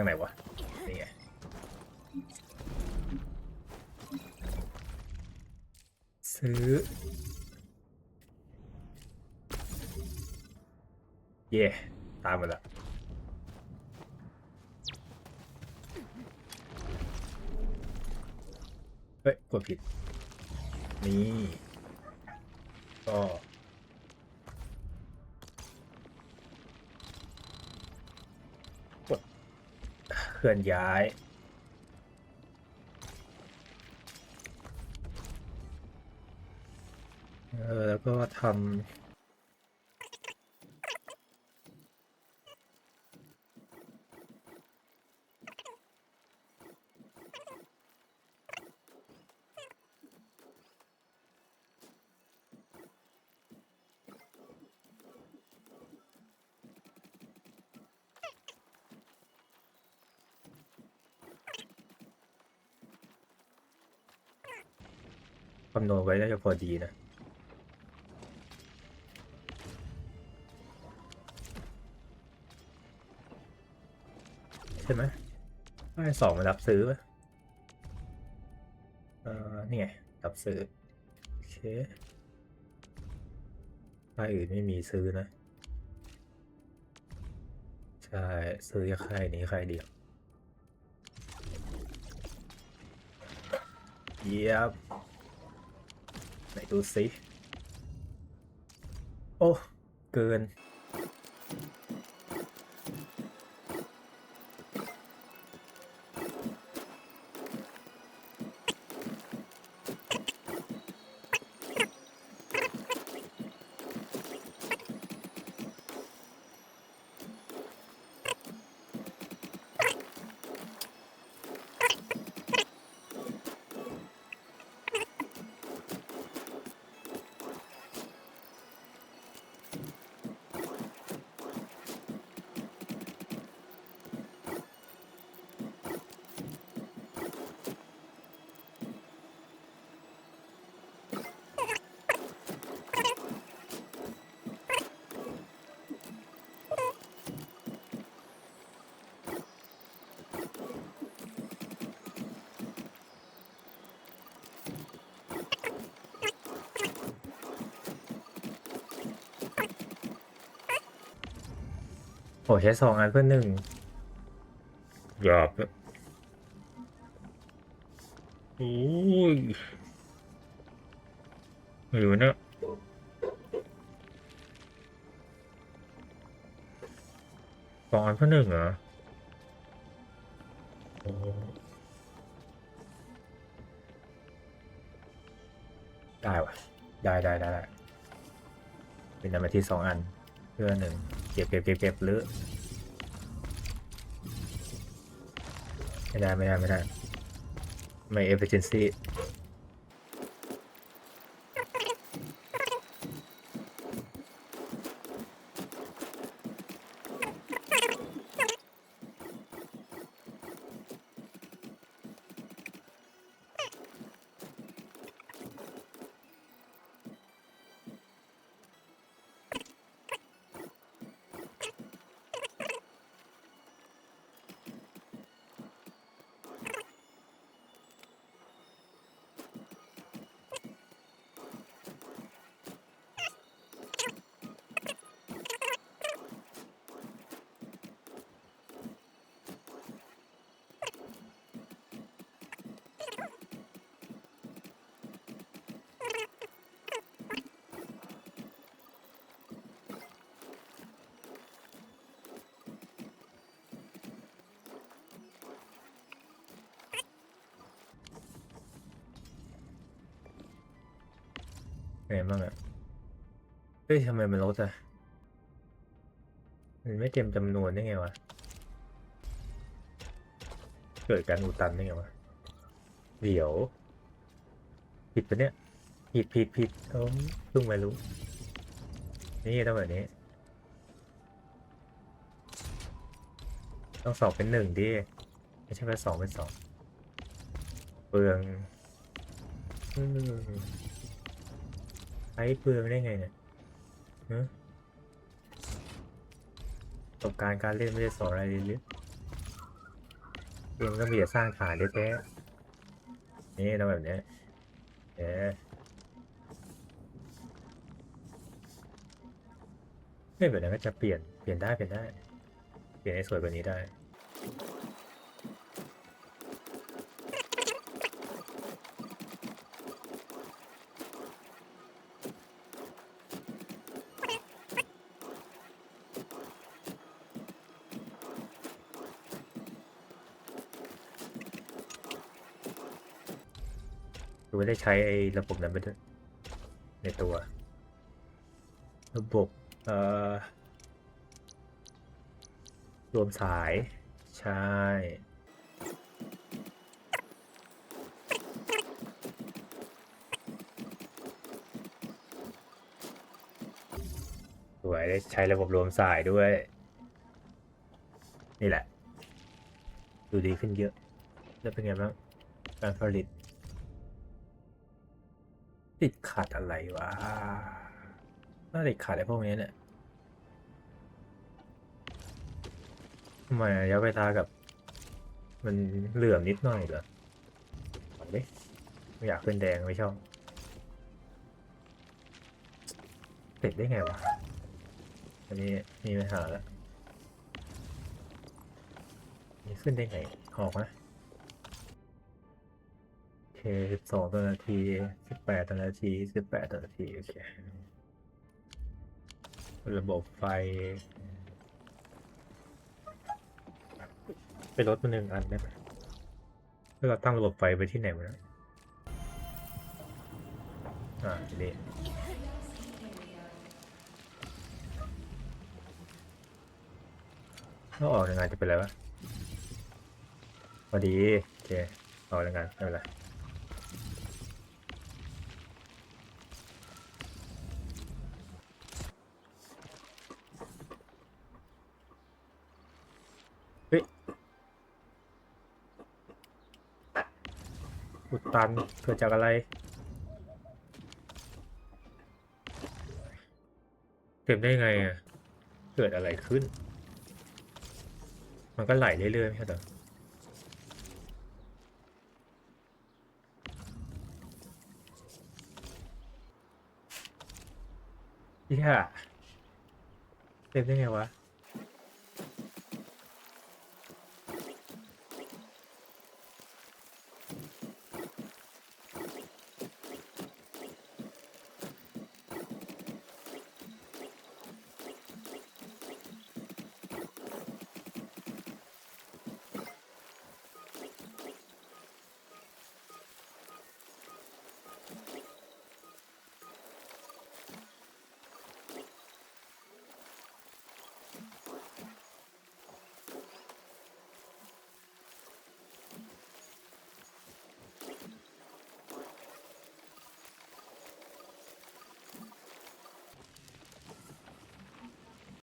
างไหนวะ นี่ไง ซื้อ เย่ ตามมาละเฮ้ย กดผิด นี่ ก็ก เคลื่อนย้าย เออแล้วก็ทำำนวณไว้น่าจะพอดีนะใช่ไหมป้ายสองมารับซื้อปะเอ่อนี่ไงรับซื้อ โอเคป้ายอื่นไม่มีซื้อนะ ใช่ ซื้อแค่ค่ายนี้ค่ายเดียวเยี่ยม ไหนดูสิ โอ้ เกิน โอ้ใช้สองอันเพื่อนหนึ่งหยาบอะโอ้ยไม่รู้นะสองอันเพื่อนหนึ่งเหรอได้วะได้ได้ได้ได้เป็นอันมาที่สองอัน เพื่อหนึ่งเก็บเก็บเก็บเก็บหรือไม่ได้ไม่ได้ไม่ได้ไม่เอฟเฟชชั่นซี่ ไงบ้างอะเฮ้ยทำไมมันลดอะมันไม่เต็มจำนวนได้ไงวะ เกิดการอุดตันได้ไงวะ เดี๋ยว ผิดปะเนี่ย ผิดผิดผิดเอ้าเพิ่งมารู้ นี่ต้องแบบนี้ ต้องสองเป็นหนึ่งดิ ไม่ใช่แค่สองเป็นสองเปลืองอืม ช้เปลืองได้ไงเนี่ยฮะประสบการณ์การเล่นไม่ได้สอนอะไรเลยหรือเกมก็มีแต่สร้างฐานแท้ๆนี่ต้องแบบเนี้ยเอ๊ะไม่แบบนั้นก็จะเปลี่ยน เปลี่ยนได้ เปลี่ยนได้ เปลี่ยนให้สวยกว่านี้ได้ หรือว่ได้ใช้ไอ้ระบบนั้นไปด้วยในตัว ระบบเอ่อรวมสาย ใช่สวยได้ใช้ระบบรวมสายด้วย นี่แหละ ดูดีขึ้นเยอะ แล้วเป็นไงบ้างการผลิต ติดขัดอะไรวะน่าติดขัดไอ้พวกนี้เนี่ยทำไมระยะเวลากับ มันเหลื่อมนิดหน่อยเหรอเอาดิไม่อยากขึ้นแดงไม่ชอบติดได้ไงวะ อันนี้มีปัญหาแล้วนี่ขึ้นได้ไงออกนะ สิบสองต่อนาทีสิบแปดต่อนาทีสิบแปดต่อนาทีโอเค ระบบไฟ ไปลดมาหนึ่งอันได้ไหมแล้วเราตั้งระบบไฟไปที่ไหนวะนี่ยอ่าทีนี้ถ้าออกในงานจะเป็นอะไรวะพอดี โอเคออกในงานไม่เป็นไร อุดตันเกิดจากอะไรเก็บได้ไงอะ เกิดอะไรขึ้น มันก็ไหลเรื่อยๆไม่ใช่เหรอเฮียเต็มได้ไงวะ